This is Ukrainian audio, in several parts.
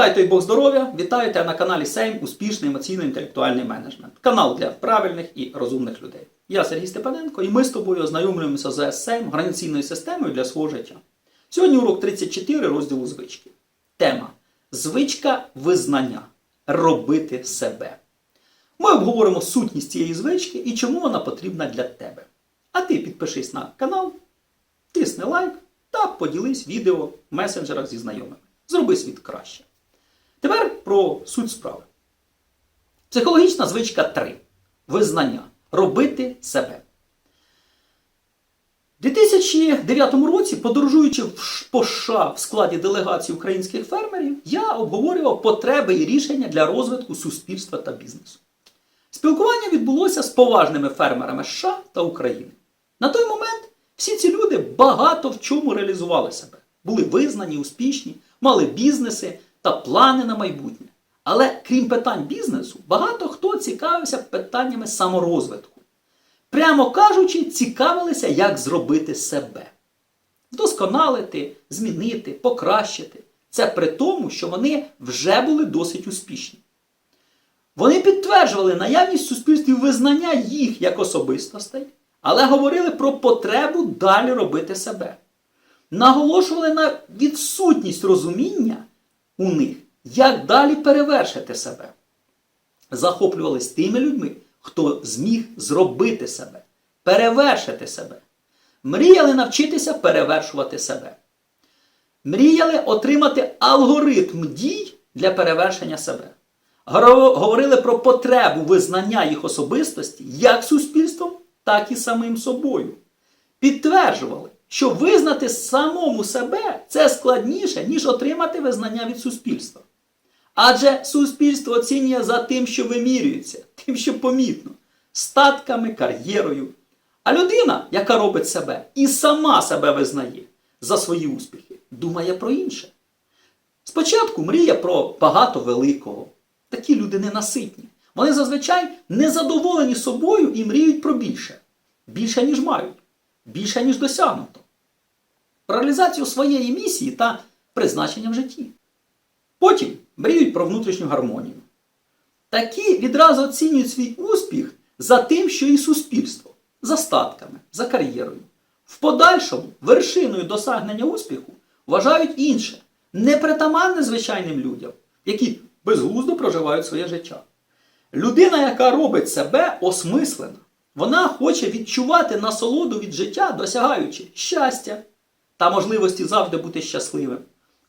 Вітайте і Бог здоров'я! Вітаєте на каналі Сейм Успішний емоційно-інтелектуальний менеджмент. Канал для правильних і розумних людей. Я Сергій Степаненко, і ми з тобою ознайомлюємося з Сейм організаційною системою для свого життя. Сьогодні урок 34 розділу звички. Тема Звичка визнання. Робити себе. Ми обговоримо сутність цієї звички і чому вона потрібна для тебе. А ти підпишись на канал, тисни лайк та поділись відео в месенджерах зі знайомими. Зроби світ краще. Тепер про суть справи. Психологічна звичка 3. Визнання. Робити себе. У 2009 році, подорожуючи по США в складі делегації українських фермерів, я обговорював потреби і рішення для розвитку суспільства та бізнесу. Спілкування відбулося з поважними фермерами США та України. На той момент всі ці люди багато в чому реалізували себе, були визнані, успішні, мали бізнеси та плани на майбутнє. Але крім питань бізнесу, багато хто цікавився питаннями саморозвитку. Прямо кажучи, цікавилися, як зробити себе. Вдосконалити, змінити, покращити. Це при тому, що вони вже були досить успішні. Вони підтверджували наявність в суспільстві визнання їх як особистостей, але говорили про потребу далі робити себе. Наголошували на відсутність розуміння у них, як далі перевершити себе. Захоплювались тими людьми, хто зміг зробити себе, перевершити себе. Мріяли навчитися перевершувати себе. Мріяли отримати алгоритм дій для перевершення себе. Говорили про потребу визнання їх особистості як суспільством, так і самим собою. Підтверджували, що визнати самому себе це складніше, ніж отримати визнання від суспільства. Адже суспільство оцінює за тим, що вимірюється, тим, що помітно, статками, кар'єрою. А людина, яка робить себе і сама себе визнає за свої успіхи, думає про інше. Спочатку мріє про багато великого. Такі люди ненаситні. Вони зазвичай незадоволені собою і мріють про більше. Більше, ніж мають, більше, ніж досягнуто. Про реалізацію своєї місії та призначення в житті. Потім мріють про внутрішню гармонію. Такі відразу оцінюють свій успіх за тим, що і суспільство, за статками, за кар'єрою. В подальшому вершиною досягнення успіху вважають інше, непритаманне звичайним людям, які безглуздо проживають своє життя. Людина, яка робить себе осмислена, вона хоче відчувати насолоду від життя, досягаючи щастя та можливості завжди бути щасливим,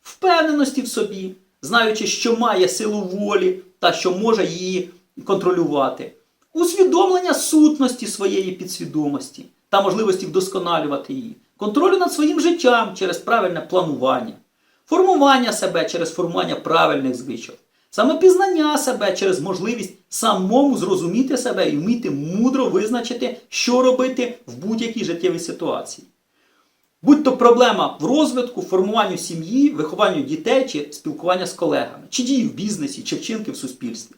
впевненості в собі, знаючи, що має силу волі та що може її контролювати, усвідомлення сутності своєї підсвідомості та можливості вдосконалювати її, контролю над своїм життям через правильне планування, формування себе через формування правильних звичок, самопізнання себе через можливість самому зрозуміти себе і вміти мудро визначити, що робити в будь-якій життєвій ситуації. Будь то проблема в розвитку, формуванню сім'ї, вихованню дітей чи спілкування з колегами, чи дії в бізнесі, чи вчинки в суспільстві.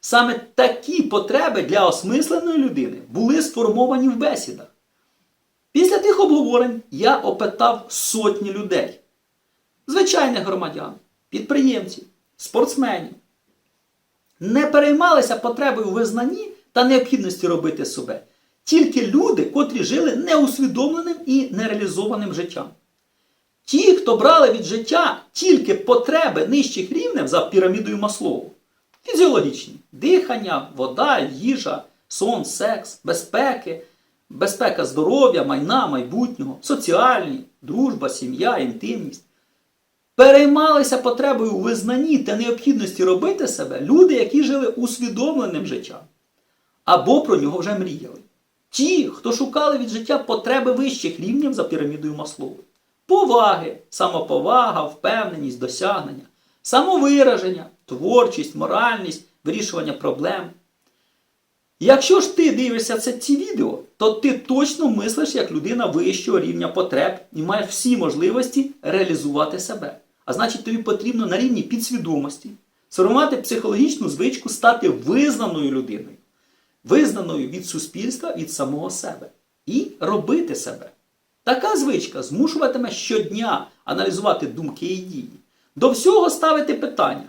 Саме такі потреби для осмисленої людини були сформовані в бесідах. Після тих обговорень я опитав сотні людей, звичайних громадян, підприємців, спортсменів. Не переймалися потребою визнанні та необхідності робити себе. Тільки люди, котрі жили неусвідомленим і нереалізованим життям. Ті, хто брали від життя тільки потреби нижчих рівнів за пірамідою Маслоу. Фізіологічні дихання, вода, їжа, сон, секс, безпеки, безпека здоров'я, майна, майбутнього, соціальні, дружба, сім'я, інтимність. Переймалися потребою у визнанні та необхідності робити себе люди, які жили усвідомленим життям, або про нього вже мріяли. Ті, хто шукали від життя потреби вищих рівнів за пірамідою Маслоу. Поваги, самоповага, впевненість, досягнення, самовираження, творчість, моральність, вирішування проблем. Якщо ж ти дивишся це ці відео, то ти точно мислиш як людина вищого рівня потреб і маєш всі можливості реалізувати себе. А значить, тобі потрібно на рівні підсвідомості сформувати психологічну звичку стати визнаною людиною, визнаною від суспільства, від самого себе. І робити себе. Така звичка змушуватиме щодня аналізувати думки і дії, До всього ставити питання.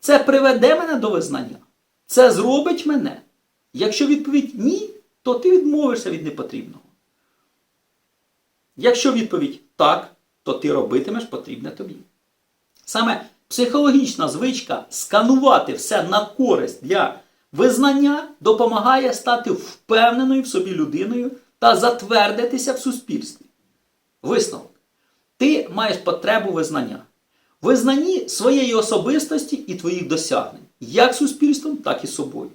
Це приведе мене до визнання. Це зробить мене. Якщо відповідь ні, то ти відмовишся від непотрібного. Якщо відповідь так, то ти робитимеш потрібне тобі. Саме психологічна звичка сканувати все на користь для визнання допомагає стати впевненою в собі людиною та затвердитися в суспільстві. Висновок. Ти маєш потребу визнання. Визнанні своєї особистості і твоїх досягнень, як суспільством, так і собою.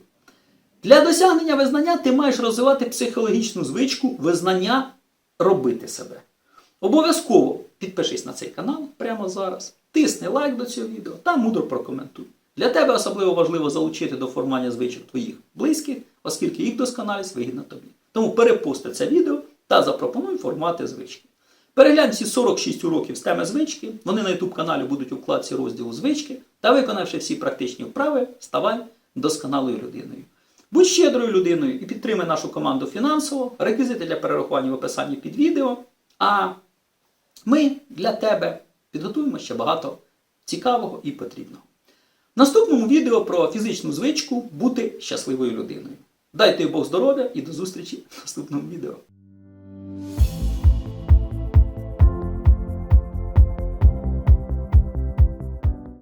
Для досягнення визнання ти маєш розвивати психологічну звичку визнання робити себе. Обов'язково підпишись на цей канал прямо зараз, тисни лайк до цього відео та мудро прокоментуй. Для тебе особливо важливо залучити до формування звичок твоїх близьких, оскільки їх досконалість вигідна тобі. Тому перепости це відео та запропонуй формати звички. Переглянь ці 46 уроків з теми звички. Вони на YouTube каналі будуть у вкладці розділу звички. Та виконавши всі практичні вправи, ставай досконалою людиною. Будь щедрою людиною і підтримай нашу команду фінансово. Реквізити для перерахування в описанні під відео. А ми для тебе підготуємо ще багато цікавого і потрібного. В наступному відео про фізичну звичку бути щасливою людиною. Дайте Бог здоров'я і до зустрічі в наступному відео.